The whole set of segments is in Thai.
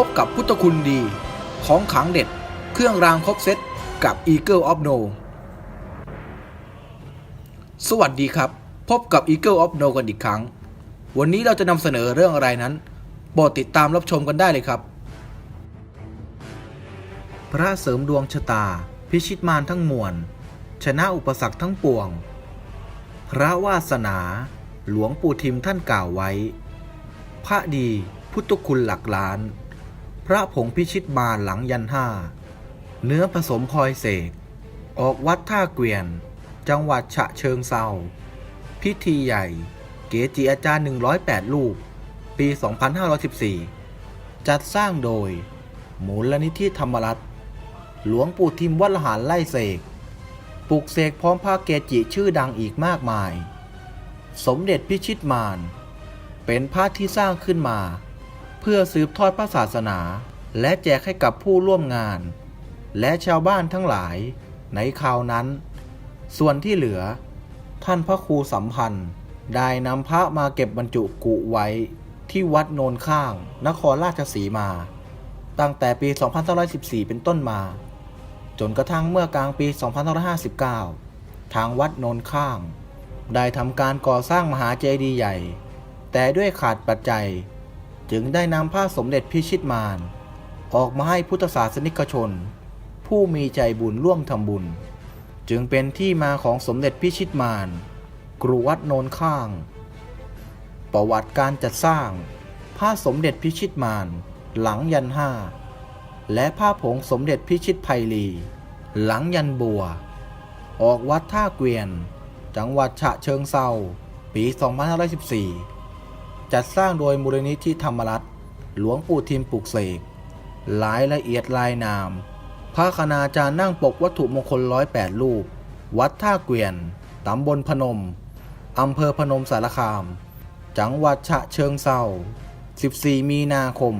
พบกับพุทธคุณดี ของขังเด็ด เครื่องรางครบเซตกับ Eagle of No สวัสดีครับ พบกับ Eagle of No กันอีกครั้ง วันนี้เราจะนำเสนอเรื่องอะไรนั้นโปรดติดตามรับชมกันได้เลยครับ พระเสริมดวงชะตา พิชิตมารทั้งมวล ชนะอุปสรรคทั้งปวง พระวาสนา หลวงปู่ทิมท่านกล่าวไว้ พระดีพุทธคุณหลักล้าน พระผงพิชิตมารหลังยันห้า เนื้อผสมพลอยเสก ออกวัดท่าเกวียน จังหวัดฉะเชิงเซาพิธีใหญ่ เกจิอาจารย์ 108รูปปี 2514 จัดสร้างโดย มูลนิธิธรรมรัตน์หลวงปู่ทิมวัดละหารไล่เสก ปลุกเสกพร้อมพระเกจิชื่อดังอีกมากมาย สมเด็จพิชิตมาร เป็นพระที่สร้างขึ้นมา เพื่อสืบทอดพระศาสนา และแจกให้กับผู้ร่วมงาน และชาวบ้านทั้งหลายในคราวนั้น ส่วนที่เหลือ ท่านพระครูสัมพันธ์ ได้นำพระมาเก็บบรรจุกุไว้ที่วัดโนนข้าง นครราชสีมา ตั้งแต่ปี 2514 เป็นต้นมา จนกระทั่งเมื่อกลางปี 2559 ทางวัดโนนข้าง ได้ทำการก่อสร้างมหาเจดีย์ใหญ่ แต่ด้วยขาดปัจจัย จึงได้นำผ้าสมเด็จพิชิตมาร ออกมาให้พุทธศาสนิกชน ผู้มีใจบุญร่วมทำบุญ จึงเป็นที่มาของสมเด็จพิชิตมารกรุวัดโนนข้าง ประวัติการจัดสร้าง ผ้าสมเด็จพิชิตมารหลังยันห้า และผ้าผงสมเด็จพิชิตไพลี หลังยันบัว ออกวัดท่าเกวียน จังหวัดฉะเชิงเซาปี 2514 จัดสร้างโดยมูลนิธิธรรมรัตน์หลวงปู่ทิมปลุกเสกหลายละเอียดลายนาม พระคณาจารย์นั่งปกวัตถุมงคลร้อยแปดรูป วัดท่าเกวียน ตำบลพนม อำเภอพนมสารคาม จังหวัดฉะเชิงเซา14 มีนาคม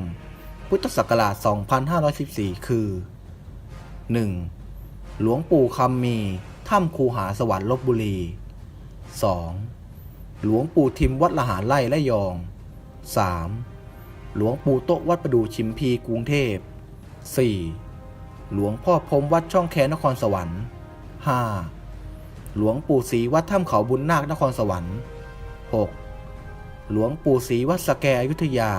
พุทธศักราช 2514 คือ 1. หลวงปู่คำมี ถ้ำคูหาสวรรค์ลบบุรี 2. หลวงปู่ทิมวัดละหารไล่และยอง 3. หลวงปู่โตะวัดประดูชิมพีกรุงเทพ 4. หลวงพ่อพรมวัดช่องแคนครสวรรค์ 5. หลวงปู่ศรีวัดถ้ำเขาบุญนาคนครสวรรค์ 6. หลวงปู่ศรีวัดสแกอยุธยา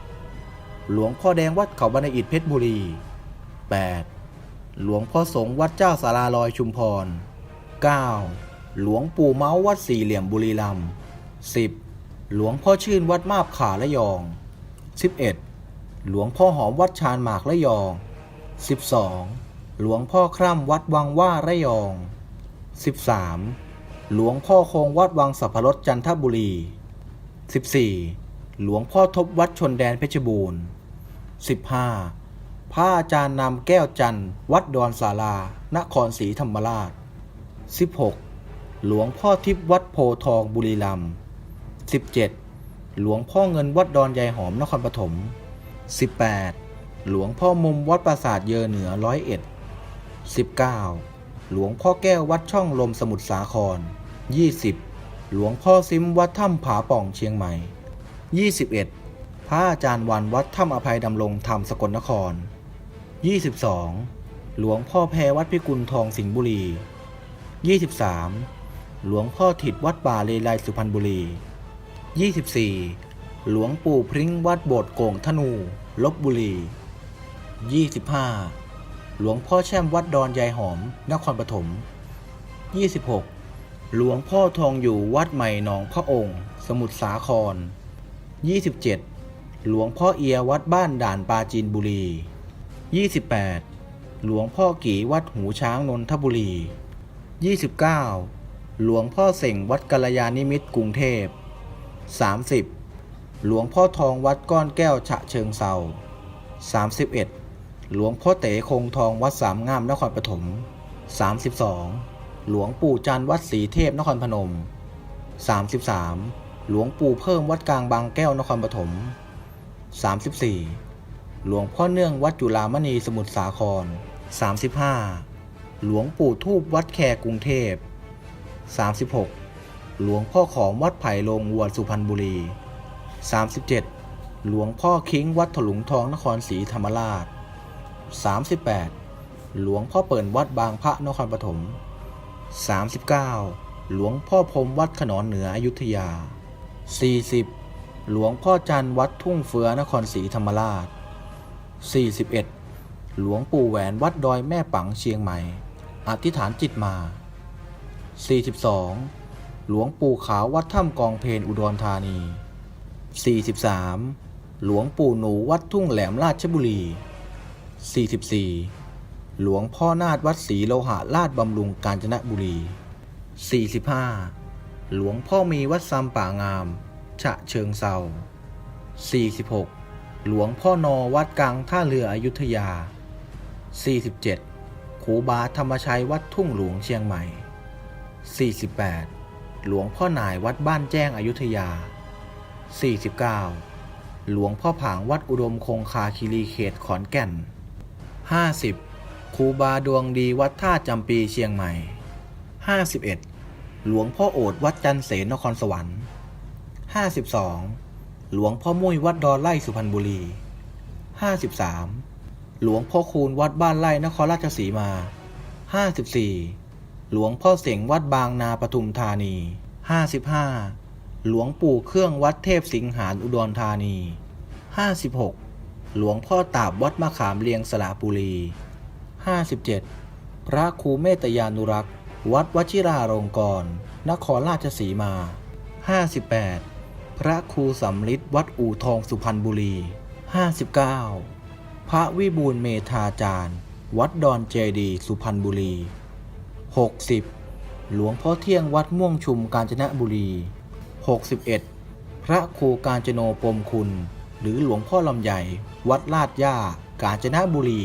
7. หลวงพ่อแดงวัดเขาบรรณอิตเพชรบุรี 8. หลวงพ่อสงฆ์วัดเจ้าสาราลอยชุมพร 9. หลวงปู่เมาวัดสี่เหลี่ยมบุรีรัมย์ 10. หลวงพ่อชื่นวัดมาบขาและยอง 11. หลวงพ่อหอมวัดชานหมากและยอง 12. หลวงพ่อคร่ำวัดวังว่าระยอง 13. หลวงพ่อคงวัดวังสัพพรสจันทบุรี 14. หลวงพ่อทบวัดชนแดนเพชรบูรณ์ 15. พระอาจารย์นำแก้วจันทร์วัดดอนสารานครศรีธรรมราช 16. หลวงพ่อทิพย์วัดโพทองบุรีรัมย์ 17. หลวงพ่อเงินวัดดอนยายหอมนครปฐม 18. หลวงพ่อมุมวัดปราสาทเยอเหนือร้อยเอ็ด 19. หลวงพ่อแก้ววัดช่องลมสมุทรสาคร 20. หลวงพ่อซิมวัดถ้ำผาป่องเชียงใหม่ 21. พระอาจารย์วันวัดถ้ำอภัยดำรงธรรมสกลนคร 22. หลวงพ่อแพรวัดพิกุลทองสิงห์บุรี 23. หลวงพ่อถิดวัดป่าเลไลสุพรรณบุรี 24. หลวงปู่พริ้งวัดโบสถ์โก่งธนู ลบบุรี 25. หลวงพ่อแช่มวัดดอนยายหอม นครปฐม 26. หลวงพ่อทองอยู่วัดใหม่หนองพระองค์ สมุทรสาคร 27. หลวงพ่อเอียวัดบ้านด่านปาจีนบุรี 28. หลวงพ่อกีวัดหูช้างนนทบุรี 29. หลวงพ่อเส่งวัดกัลยาณิมิตรกรุงเทพ 30. หลวงพ่อทองวัดก้อนแก้วฉะเชิงเซา 31. หลวงพ่อเต๋คงทองวัดสามงามนครปฐม 32. หลวงปู่จันทร์วัดศรีเทพนครพนม 33. หลวงปู่เพิ่มวัดกลางบางแก้วนครปฐม 34. หลวงพ่อเนื่องวัดจุฬามณีสมุทรสาคร 35. หลวงปู่ทูบวัดแคกรุงเทพ 36. หลวงพ่อขอมวัดไผ่ลงวัวสุพรรณบุรี 37. หลวงพ่อคิงวัดถลุงทองนครศรีธรรมราช 38 หลวงพ่อเปิ่นวัดบางพระนครปฐม 39 หลวงพ่อพรมวัดขนอนเหนืออยุธยา 40 หลวงพ่อจันวัดทุ่งเฟือนครศรีธรรมราช 41 หลวงปู่แหวนวัดดอยแม่ปังเชียงใหม่ อธิษฐานจิตมา 42 หลวงปู่ขาววัดถ้ำกองเพนอุดรธานี 43 หลวงปู่หนูวัดทุ่งแหลมราชบุรี 44 หลวงพ่อนาฏวัดศรีโลหะลาดบำรุงกาญจนบุรี 45 หลวงพ่อมีวัดซำป่างาม ฉะเชิงเซา46 หลวงพ่อนอวัดกลางท่าเรืออยุธยา 47ขูบาธรรมชัยวัดทุ่งหลวงเชียงใหม่ 48 หลวงพ่อนายวัดบ้านแจ้งอยุธยา 49 หลวงพ่อผางวัดอุดมคงคาคีรีเขตขอนแก่น 50 ครูบาดวงดีวัดท่าจำปีเชียงใหม่ 51 หลวงพ่อโอดวัดจันเสนนครสวรรค์ 52 หลวงพ่อมุ้ยวัดดอนไล่สุพรรณบุรี 53 หลวงพ่อคูณวัดบ้านไร่นครราชสีมา 54 หลวงพ่อเสียงวัดบางนาปทุมธานี 55 หลวงปู่เครื่องวัดเทพสิงหานอุดรธานี 56 หลวงพ่อตาบวัดมะขามเลียงสระบุรี 57 พระครูเมตยานุรักษ์ วัดวชิราลงกรณ์นครราชสีมา 58 พระครูสำลิดวัดอู่ทองสุพรรณบุรี 59 พระวิบูลเมธาจารย์ วัดดอนเจดียสุพรรณบุรี 60 หลวงพ่อเที่ยงวัดม่วงชุมกาญจนบุรี 61 พระครูกาญจโนปมคุณ หรือหลวงพ่อลำใหญ่ วัดลาดย่ากาญจนบุรี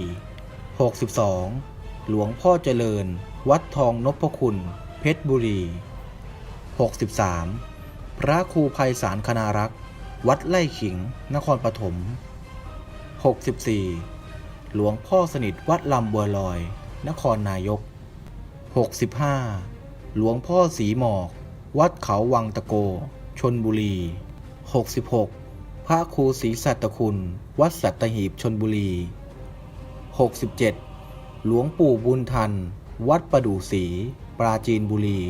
62 หลวงพ่อเจริญ วัดทองนพคุณ เพชรบุรี 63 พระครูภัยสารคณารักษ์ วัดไล่ขิง นครปฐม 64 หลวงพ่อสนิทวัดลำบัวลอย นครนายก 65 หลวงพ่อสีหมอก วัดเขาวังตะโก ชนบุรี 66 พระครูศรีสัตคุณ วัดสัตหีบชนบุรี 67 หลวงปู่บุญทัน วัดประดู่ศรีปราจีนบุรี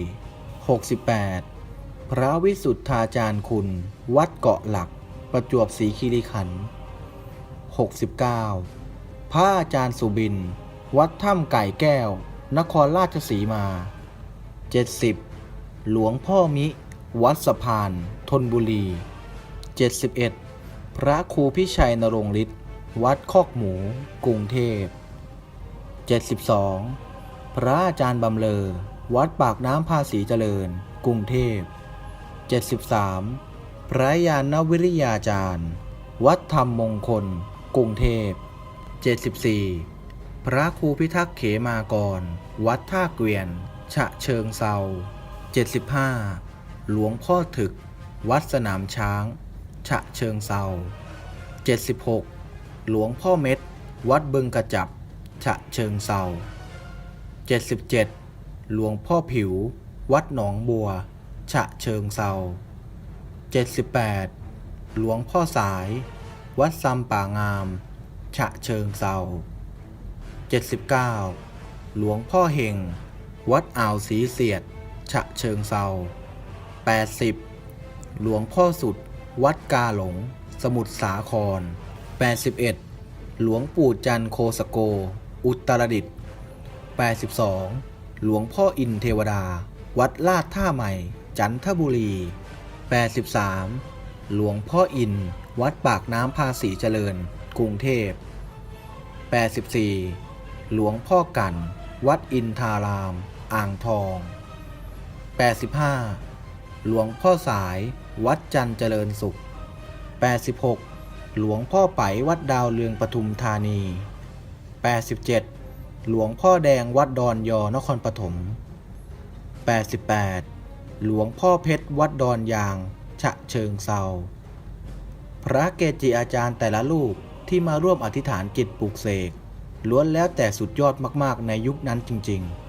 68 พระวิสุทธาจารย์คุณ วัดเกาะหลัก ประจวบศรีคีรีขันธ์69 พระอาจารย์สุบิน วัดถ้ำไก่แก้ว นครราชสีมา 70 หลวงพ่อมิ วัดสะพานทนบุรี 71 พระครูพิชัยนรงฤทธิ์วัดคอกหมู กรุงเทพ 72 พระอาจารย์บำเลอ วัดปากน้ำภาษีเจริญ กรุงเทพ 73 พระยาณวิริยาจารย์ วัดธรรมมงคล กรุงเทพ 74 พระครูพิทักษ์เขมากร วัดท่าเกวียน ฉะเชิงเซา75 หลวงพ่อถึก วัดสนามช้าง ฉะเชิงเซา76 หลวงพ่อเม็ด วัดบึงกระจับ ฉะเชิงเซา77 หลวงพ่อผิว วัดหนองบัว ฉะเชิงเซา78 หลวงพ่อสาย วัดซำป่างาม ฉะเชิงเซา 79 หลวงพ่อเฮง วัดอ่าวสีเสียด ฉะเชิงเซา80 หลวงพ่อสุด วัดกาหลง สมุทรสาคร 81 หลวงปู่จันโคสโก อุตรดิตถ์82 หลวงพ่ออินเทวดา วัดลาดท่าใหม่ จันทบุรี 83 หลวงพ่ออิน วัดปากน้ำภาษีเจริญ กรุงเทพ84 หลวงพ่อกัน วัดอินทาราม อ่างทอง 85 หลวงพ่อสาย วัดจันเจริญสุข 86 หลวงพ่อไปวัดดาวเรืองปทุมธานี 87 หลวงพ่อแดงวัดดอนยอนครปฐม 88 หลวงพ่อเพชรวัดดอนยาง ฉะเชิงเซาพระเกจิอาจารย์แต่ละรูปที่มาร่วมอธิษฐานจิตปลุกเสก ล้วนแล้วแต่สุดยอดมากๆในยุคนั้นจริง ๆ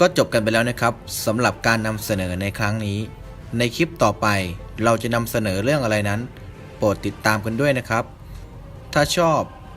ก็จบกันไปแล้วนะครับสำหรับการนำเสนอในครั้งนี้ ในคลิปต่อไปเราจะนำเสนอเรื่องอะไรนั้น โปรดติดตามกันด้วยนะครับ ถ้าชอบ